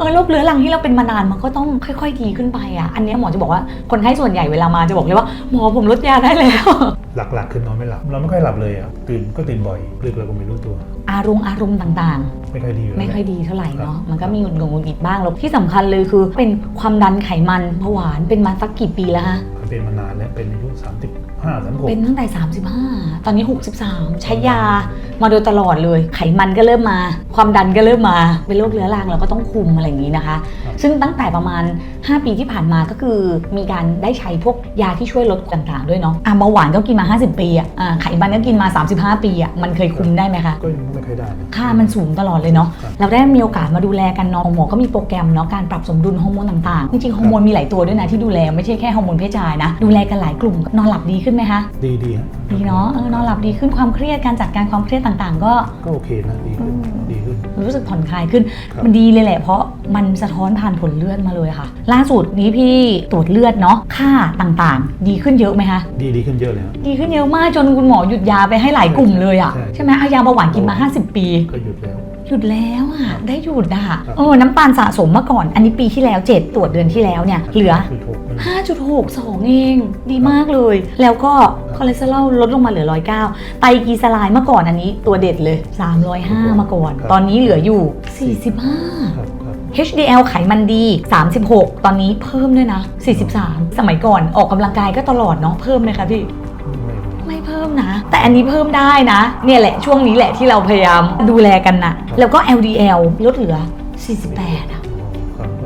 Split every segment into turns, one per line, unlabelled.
เออโรคเรื้อรังที่เราเป็นมานานมันก็ต้องค่อย ๆ ดีขึ้นไปอะ อันเนี้ยหมอจะบอกว่าคนไข้ส่วนใหญ่เวลามาจะบอกเลยว่าหมอผมลดยาได้แล้ว
หลักๆ คือนอนไม่หลับ เราไม่ค่อยหลับเลยอะตื่นก็ตื่นบ่อยดึกเราก็ไม่รู้ตัว
อารมณ์อารมณ์ต่าง
ไม่ค่อยดีอยู่
ๆ
แล้ว
ไม่ค่อยดีเท่าไหร่
ครั
เนาะ
บ
มันก็มีหงุดหงิดหงุดหงิดบ้างแล้วที่สำคัญเลยคือเป็นความดันไขมันเบาหวานเป็นมาสักกี่ปีแล้วฮะ
เป็นมานานแล้วเป็นอายุ35 36
เป็นตั้งแต่ 35 ตอนนี้ 63 ใช้ยามาโดยตลอดเลย ไขมันก็เริ่มมา ความดันก็เริ่มมา เป็นโรคเรื้อรังเราก็ต้องคุมอะไรอย่างนี้นะคะ ซึ่งตั้งแต่ประมาณ 5 ปีที่ผ่านมาก็คือมีการได้ใช้พวกยาที่ช่วยลดต่างๆ ด้วยเนาะอะเบาหวานก็กินมา 50 ปีอะอะไขมันก็กินมา 35 ปีอะมันเคยคุมได้ไหมคะ
ก็ยังไม่ค่อยได้นะ
ค่ามันสูงตลอดเลยเนาะ
ครับ
เราได้มีโอกาสมาดูแลกันเนาะหมอก็มีโปรแกรมเนาะการปรับสมดุลฮอร์โมนต่างๆ จริงๆฮอร์โมนมีหลายตัวด้วยนะที่ดูแลไม่ใช่แค่ฮอร์โมนเพศชายนะดูแลกันหลายกลุ่มนอนหลับดีขึ้นไหมคะ
ดีดีฮะ
ดีเนาะเออนอนหลับดีขึ้นความเครียดการจัดการความเครียดต่างๆ ก็
ก็โอเคนะดีขึ้น
อื ม
ดีขึ้น
รู้สึกผ่อนคลายขึ้น
ครับ
มันดีเลยแหละเพราะมันสะท้อนผ่านผลเลือดมาเลยค่ะ ล่าสุดนี้พี่ตรวจเลือดเนาะค่าต่างๆ ดีขึ้นเยอะไหมคะ
ดีดีขึ้นเยอะเลยฮะ
ดีขึ้นเยอะมากจนคุณหมอหยุดยาไปให้หลายกลุ่มเลยอะ
ใช่
ใช่ไหมเอายาเบาหวานกินมา 50 ปี
ก็หยุดแล้ว
หยุดแล้วอะ
ครับ
ได้หยุดอะ
ครับ
เออน้ำตาลสะสมเมื่อก่อน อันนี้ปีที่แล้ว7ตรวจเดือนที่แล้วเนี่ยเหลือ
คือถูกมัน
5.62 เอง ดีมากเลย แล้วก็คอเลสเตอรอลลดลงมาเหลือ 109 ไตรกลีเซอไรด์เมื่อก่อนอันนี้ตัวเด็ดเลย 305 มาก่อน ตอนนี้เหลืออยู่ 45
ครับครับ
HDL ไขมันดี 36 ตอนนี้เพิ่มด้วยนะ 43 สมัยก่อนออกกำลังกายก็ตลอดเนาะเพิ่มเลยค่ะพี่
ไม่ไม่
ไม่เพิ่มนะ แต่อันนี้เพิ่มได้นะ เนี่ยแหละช่วงนี้แหละที่เราพยายามดูแลกันนะแล้วก็ LDL ลดเหลือ 48อะ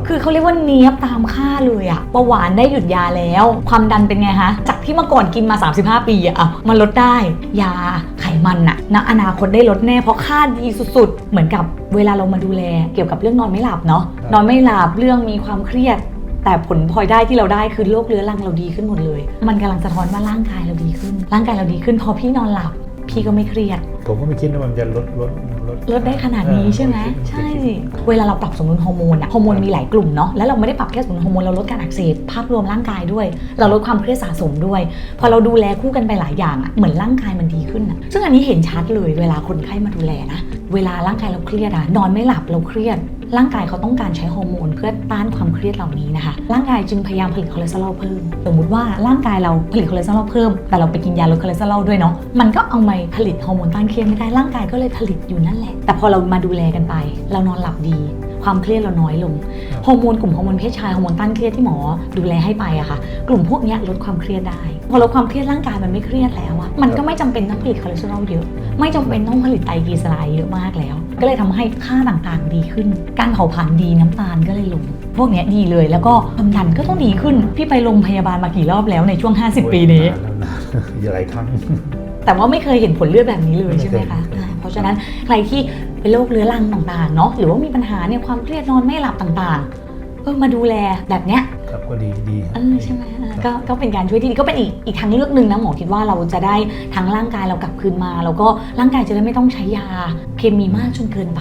คื
อเขาเรียกว่าเนี้ยบตามค่าเลยอะเบาหวานได้หยุดยาแล้ว ความดันเป็นไงคะจากที่เมื่อก่อนกินมา 35 ปีอะอะมันลดได้ ยาไขมันอะณอนาคตได้ลดแน่เพราะค่าดีสุดๆ เหมือนกับเวลาเรามาดูแลเกี่ยวกับเรื่องนอนไม่หลับเนาะ นอนไม่หลับเรื่องมีความเครียด แต่ผลพลอยได้ที่เราได้คือโรคเรื้อรังเราดีขึ้นหมดเลย มันกำลังสะท้อนว่าร่างกายเราดีขึ้น ร่างกายเราดีขึ้นพอพี่นอนหลับ พี่ก็ไม่เครียด
ผมก็ไม่คิดว่ามันจะลดลดลด
ลดได้ขนาดนี้ใช่ไหม
เออ
ใช่
คิด
เวลาเราปรับสมดุลฮอร์โมนอะฮอร์โมนมีหลายกลุ่มเนาะแล้วเราไม่ได้ปรับแค่สมดุลฮอร์โมนเราลดการอักเสบภาพรวมร่างกายด้วย เราลดความเครียดสะสมด้วย พอเราดูแลคู่กันไปหลายอย่างอะเหมือนร่างกายมันดีขึ้นอะซึ่งอันนี้เห็นชัดเลยเวลาคนไข้มาดูแลนะเวลาร่างกายเราเครียดอะนอนไม่หลับเราเครียด ร่างกายเขาต้องการใช้ฮอร์โมนเพื่อต้านความเครียดเหล่านี้นะคะ ร่างกายจึงพยายามผลิตคอเลสเตอรอลเพิ่ม สมมติว่าร่างกายเราผลิตคอเลสเตอรอลเพิ่ม แต่เราไปกินยาลดคอเลสเตอรอลด้วยเนาะ มันก็เอามาผลิตฮอร์โมนต้านเครียดไม่ได้ ร่างกายก็เลยผลิตอยู่นั่นแหละ แต่พอเรามาดูแลกันไป เรานอนหลับดี ความเครียดเราน้อยลงฮอร์โมนกลุ่มฮอร์โมนเพศชายฮอร์โมนต้านเครียดที่หมอดูแลให้ไปอะค่ะ กลุ่มพวกเนี้ยลดความเครียดได้ พอลดความเครียดร่างกายมันไม่เครียดแล้วอะมันก็ไม่จำเป็นต้องผลิตคอเลสเตอรอลเยอะ ไม่จำเป็นต้องผลิตไตรกลีเซอไรด์เยอะมากแล้ว ก็เลยทำให้ค่าต่างๆดีขึ้น การเผาผลาญดีน้ำตาลก็เลยลงพวกเนี้ยดีเลยแล้วก็ความดันก็ต้องดีขึ้น พี่ไปโรงพยาบาลมากี่รอบแล้วในช่วง 50 ปีนี้
โอ้ยนานแล้วนะอย่าหลายครั้ง
แต่ว่าไม่เคยเห็นผลเลือดแบบนี้เลย
ไม่เคย
ใช่ไหมคะ
ไม่เคย
อ่าเพราะฉะนั้นใครที่ เป็นโรคเรื้อรังต่างๆเนาะหรือว่ามีปัญหาเนี่ยความเครียดนอนไม่หลับต่างๆเออมาดูแลแบบเนี้ย
ครับก็ดีดี
เออใช่ไหมเออก็ก็เป็นการช่วยที่ดีก็เป็นอีกอีกทางเลือกหนึ่งนะหมอคิดว่าเราจะได้ทั้งร่างกายเรากลับคืนมา แล้วก็ร่างกายจะได้ไม่ต้องใช้ยาเคมีมากจนเกินไป